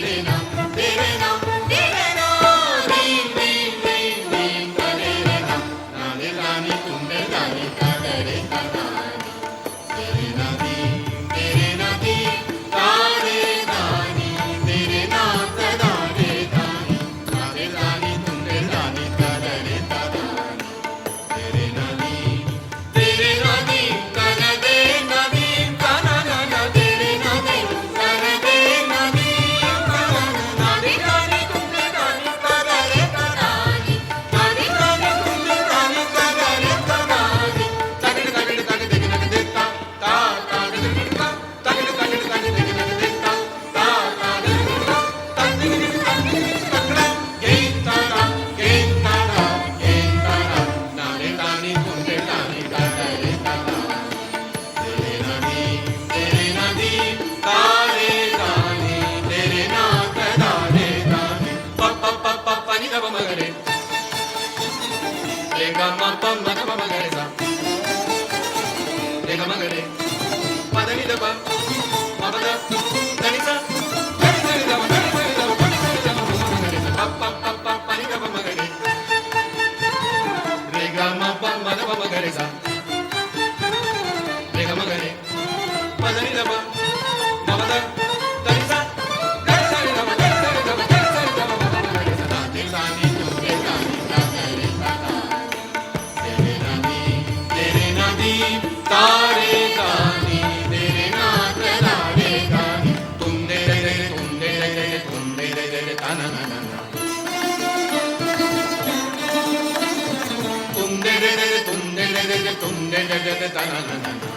Menina. ధరే పదవిదవ మమద దనిస Papa, papa, papa, papa, papa, papa, papa, papa, papa, da da da da da da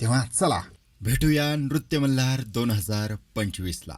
तेव्हा चला. भेटूया नृत्य मल्हार दोन हजार पंचवीसला.